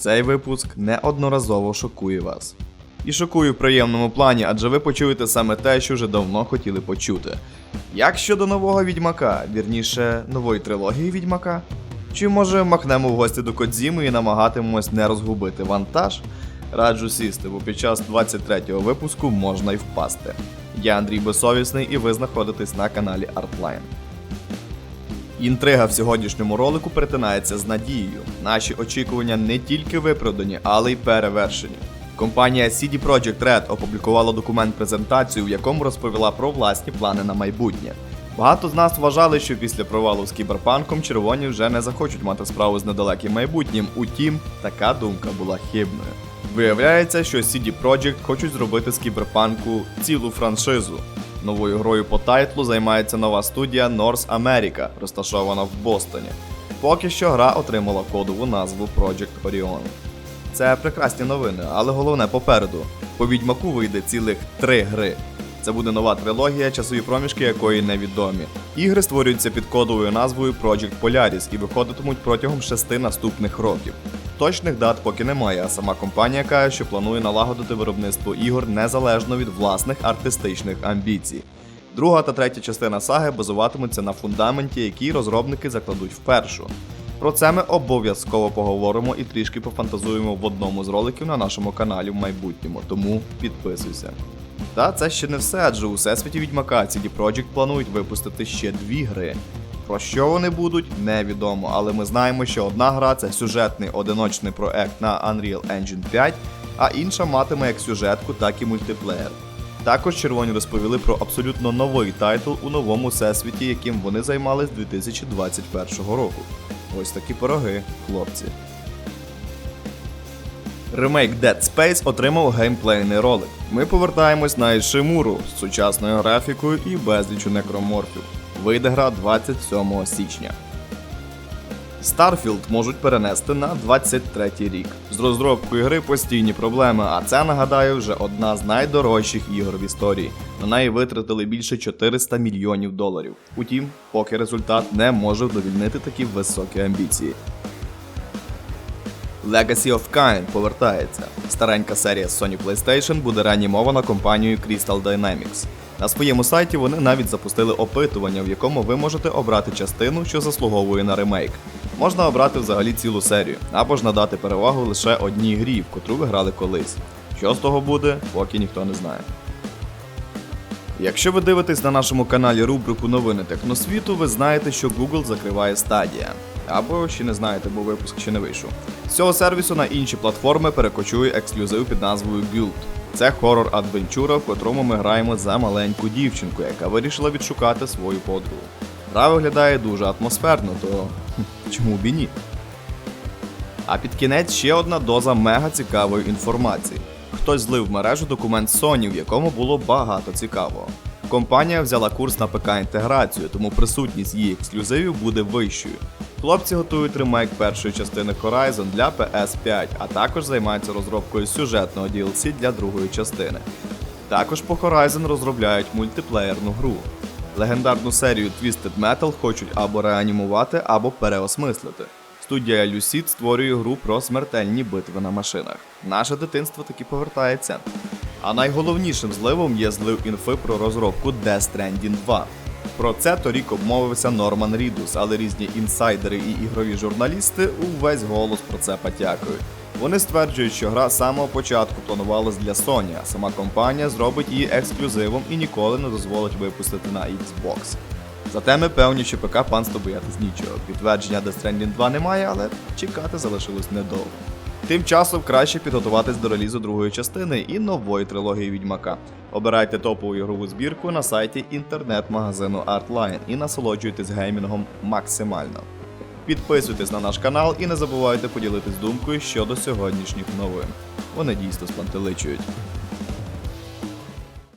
Цей випуск неодноразово шокує вас. І шокує в приємному плані, адже ви почуєте саме те, що вже давно хотіли почути. Як щодо нового відьмака, вірніше, нової трилогії відьмака? Чи може махнемо в гості до Кодзіми і намагатимемось не розгубити вантаж? Раджу сісти, бо під час 23-го випуску можна й впасти. Я Андрій Безсовісний і ви знаходитесь на каналі Artline. Інтрига в сьогоднішньому ролику перетинається з надією. Наші очікування не тільки виправдані, але й перевершені. Компанія CD Projekt Red опублікувала документ презентацію, в якому розповіла про власні плани на майбутнє. Багато з нас вважали, що після провалу з кіберпанком червоні вже не захочуть мати справу з недалеким майбутнім. Утім, така думка була хибною. Виявляється, що CD Projekt хочуть зробити з кіберпанку цілу франшизу. Новою грою по тайтлу займається нова студія North America, розташована в Бостоні. Поки що гра отримала кодову назву Project Orion. Це прекрасні новини, але головне попереду. По відьмаку вийде цілих три гри. Це буде нова трилогія, часові проміжки якої невідомі. Ігри створюються під кодовою назвою Project Polaris і виходитимуть протягом шести наступних років. Точних дат поки немає, а сама компанія каже, що планує налагодити виробництво ігор незалежно від власних артистичних амбіцій. Друга та третя частина саги базуватимуться на фундаменті, який розробники закладуть в першу. Про це ми обов'язково поговоримо і трішки пофантазуємо в одному з роликів на нашому каналі в майбутньому, тому підписуйся. Та це ще не все, адже у всесвіті відьмака CD Projekt планують випустити ще дві гри. Про що вони будуть, невідомо, але ми знаємо, що одна гра це сюжетний одиночний проект на Unreal Engine 5, а інша матиме як сюжетку, так і мультиплеєр. Також червоні розповіли про абсолютно новий тайтл у новому всесвіті, яким вони займались 2021 року. Ось такі пироги, хлопці. Ремейк Dead Space отримав геймплейний ролик. Ми повертаємось на Ішимуру з сучасною графікою і безлічу некроморфів. Вийде гра 27 січня. Starfield можуть перенести на 23 рік. З розробкою гри постійні проблеми, а це нагадаю вже одна з найдорожчих ігор в історії. На неї витратили більше 400 мільйонів доларів. Утім, поки результат не може вдовільнити такі високі амбіції. Legacy of Kain повертається. Старенька серія Sony PlayStation буде реанімована компанією Crystal Dynamics. На своєму сайті вони навіть запустили опитування, в якому ви можете обрати частину, що заслуговує на ремейк. Можна обрати взагалі цілу серію, або ж надати перевагу лише одній грі, в котру ви грали колись. Що з того буде, поки ніхто не знає. Якщо ви дивитесь на нашому каналі рубрику Новини техносвіту, ви знаєте, що Google закриває стадія. Або ще не знаєте, бо випуск ще не вийшов. З цього сервісу на інші платформи перекочує ексклюзив під назвою Guild. Це хорор адвенчура, в котрому ми граємо за маленьку дівчинку, яка вирішила відшукати свою подругу. Гра виглядає дуже атмосферно, то чому б і ні? А під кінець ще одна доза мега цікавої інформації. Хтось злив в мережу документ Sony, в якому було багато цікавого. Компанія взяла курс на ПК-інтеграцію, тому присутність її ексклюзивів буде вищою. Хлопці готують ремейк першої частини Horizon для PS5, а також займаються розробкою сюжетного DLC для другої частини. Також по Horizon розробляють мультиплеєрну гру. Легендарну серію Twisted Metal хочуть або реанімувати, або переосмислити. Студія Lucid створює гру про смертельні битви на машинах. Наше дитинство таки повертається. А найголовнішим зливом є злив інфи про розробку Death Stranding 2. Про це торік обмовився Норман Рідус, але різні інсайдери і ігрові журналісти увесь голос про це потякують. Вони стверджують, що гра з самого початку планувалась для Sony, а сама компанія зробить її ексклюзивом і ніколи не дозволить випустити на Xbox. Зате ми певні, що ПК панство боятись нічого. Підтвердження Death Stranding 2 немає, але чекати залишилось недовго. Тим часом краще підготуватись до релізу другої частини і нової трилогії Відьмака. Обирайте топову ігрову збірку на сайті інтернет-магазину Artline і насолоджуйтесь геймінгом максимально. Підписуйтесь на наш канал і не забувайте поділитись думкою щодо сьогоднішніх новин. Вони дійсно спантеличують.